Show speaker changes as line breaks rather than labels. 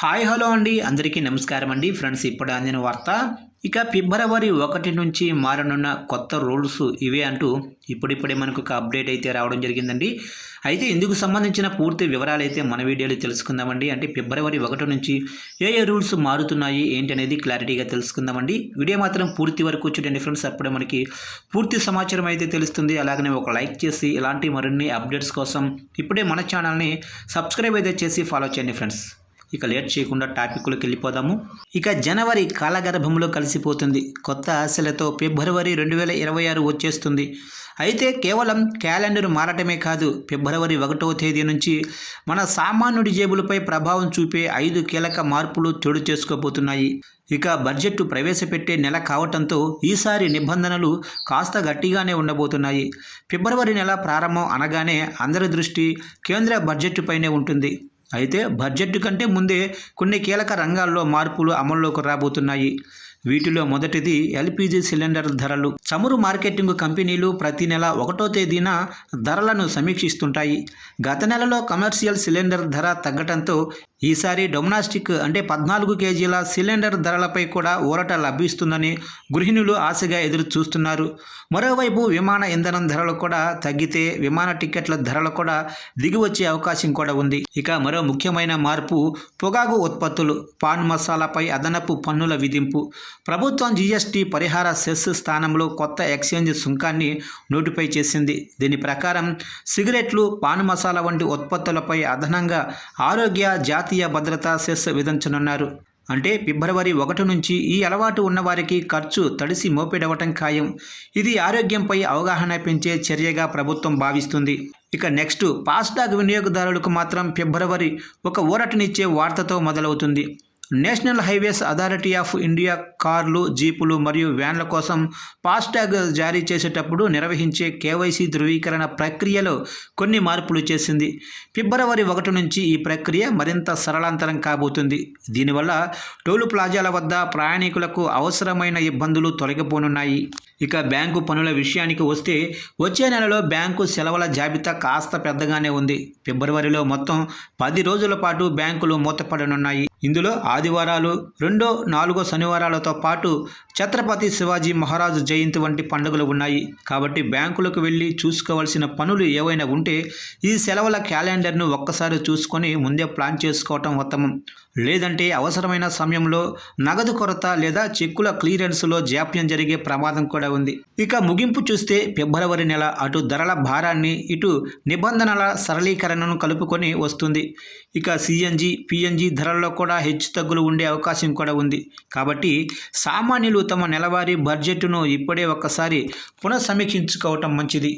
Hi hello అండి. అందరికీ నమస్కారం అండి. ఫ్రెండ్స్ ఇప్పుడు అందిన వార్త ఇక ఫిబ్రవరి ఒకటి నుంచి మారనున్న కొత్త రూల్స్ ఇవే అంటూ ఇప్పుడిప్పుడే మనకు ఒక అప్డేట్ అయితే రావడం జరిగిందండి. అయితే ఇందుకు సంబంధించిన పూర్తి వివరాలు అయితే మన వీడియోలో తెలుసుకుందామండి. అంటే ఫిబ్రవరి ఒకటి నుంచి ఏ ఏ రూల్స్ మారుతున్నాయి ఏంటి అనేది క్లారిటీగా తెలుసుకుందామండి. వీడియో మాత్రం పూర్తి వరకు చూడండి ఫ్రెండ్స్. అప్పుడే మనకి పూర్తి సమాచారం అయితే తెలుస్తుంది. అలాగనే ఒక లైక్ చేసి ఇలాంటి మరిన్ని అప్డేట్స్ కోసం ఇప్పుడే మన ఛానల్ని సబ్స్క్రైబ్ అయితే చేసి ఫాలో చేయండి ఫ్రెండ్స్. ఇక లేట్ చేయకుండా టాపిక్లోకి వెళ్ళిపోదాము. ఇక జనవరి కాలగర్భంలో కలిసిపోతుంది. కొత్త ఆశలతో ఫిబ్రవరి రెండు వేల ఇరవై ఆరు వచ్చేస్తుంది. అయితే కేవలం క్యాలెండర్ మారటమే కాదు ఫిబ్రవరి ఒకటవ తేదీ నుంచి మన సామాన్యుడి జేబులపై ప్రభావం చూపే ఐదు కీలక మార్పులు చోటు చేసుకోబోతున్నాయి. ఇక బడ్జెట్ ప్రవేశపెట్టే నెల కావటంతో ఈసారి నిబంధనలు కాస్త గట్టిగానే ఉండబోతున్నాయి. ఫిబ్రవరి నెల ప్రారంభం అనగానే అందరి దృష్టి కేంద్ర బడ్జెట్ పైనే ఉంటుంది. అయితే బడ్జెట్ కంటే ముందే కొన్ని కీలక రంగాల్లో మార్పులు అమల్లోకి రాబోతున్నాయి. వీటిలో మొదటిది ఎల్పిజి సిలిండర్ ధరలు. చమురు మార్కెటింగ్ కంపెనీలు ప్రతి నెల ఒకటో తేదీన ధరలను సమీక్షిస్తుంటాయి. గత నెలలో కమర్షియల్ సిలిండర్ ధర తగ్గడంతో ఈసారి డొమెనాస్టిక్ అంటే పద్నాలుగు కేజీల సిలిండర్ ధరలపై కూడా ఊరట లభిస్తుందని గృహిణులు ఆశగా ఎదురు చూస్తున్నారు మరోవైపు విమాన ఇంధనం ధరలు కూడా తగ్గితే విమాన టికెట్ల ధరలు కూడా దిగి వచ్చే అవకాశం కూడా ఉంది. ఇక మరో ముఖ్యమైన మార్పు పొగాకు ఉత్పత్తులు. పాన్ మసాలాపై అదనపు పన్నుల విధింపు. ప్రభుత్వం జీఎస్టీ పరిహార సెస్ స్థానంలో కొత్త ఎక్స్చేంజ్ సుంకాన్ని నోటిఫై చేసింది. దీని ప్రకారం సిగరెట్లు పాన్ మసాలా వంటి ఉత్పత్తులపై అదనంగా ఆరోగ్య జాతీయ భద్రతా సెస్ విధించనున్నారు. అంటే ఫిబ్రవరి ఒకటి నుంచి ఈ అలవాటు ఉన్నవారికి ఖర్చు తడిసి మోపెడవటం ఖాయం. ఇది ఆరోగ్యంపై అవగాహన పెంచే చర్యగా ప్రభుత్వం భావిస్తుంది. ఇక నెక్స్ట్ ఫాస్టాగ్ వినియోగదారులకు మాత్రం ఫిబ్రవరి ఒక ఊరటనిచ్చే వార్తతో మొదలవుతుంది. National highways authority of India కార్లు జీపులు మరియు వ్యాన్ల కోసం ఫాస్టాగ్ జారీ చేసేటప్పుడు నిర్వహించే కేవైసీ ధృవీకరణ ప్రక్రియలో కొన్ని మార్పులు చేసింది. ఫిబ్రవరి ఒకటి నుంచి ఈ ప్రక్రియ మరింత సరళాంతరం కాబోతుంది. దీనివల్ల టోలు ప్లాజాల వద్ద ప్రయాణికులకు అవసరమైన ఇబ్బందులు తొలగిపోనున్నాయి. ఇక బ్యాంకు పనుల విషయానికి వస్తే వచ్చే నెలలో బ్యాంకు సెలవుల జాబితా కాస్త పెద్దగానే ఉంది. ఫిబ్రవరిలో మొత్తం పది రోజుల పాటు బ్యాంకులు మూతపడనున్నాయి. ఇందులో ఆదివారాలు రెండో నాలుగో శనివారాలతో పాటు ఛత్రపతి శివాజీ మహారాజు జయంతి వంటి పండుగలు ఉన్నాయి. కాబట్టి బ్యాంకులకు వెళ్ళి చూసుకోవాల్సిన పనులు ఏవైనా ఉంటే ఈ సెలవుల క్యాలెండర్ను ఒక్కసారి చూసుకొని ముందే ప్లాన్ చేసుకోవటం ఉత్తమం. లేదంటే అవసరమైన సమయంలో నగదు కొరత లేదా చెక్కుల క్లియరెన్స్లో జాప్యం జరిగే ప్రమాదం కూడా ఉంది. ఇక ముగింపు చూస్తే ఫిబ్రవరి నెల అటు ధరల భారాన్ని ఇటు నిబంధనల సరళీకరణను కలుపుకొని వస్తుంది. ఇక సిఎన్జి పిఎన్జి ధరల్లో కూడా హెచ్చు తగ్గులు ఉండే అవకాశం కూడా ఉంది. కాబట్టి సామాన్యులు తమ నెలవారీ బడ్జెట్ను ఇప్పుడే ఒక్కసారి పునఃసమీక్షించుకోవటం మంచిది.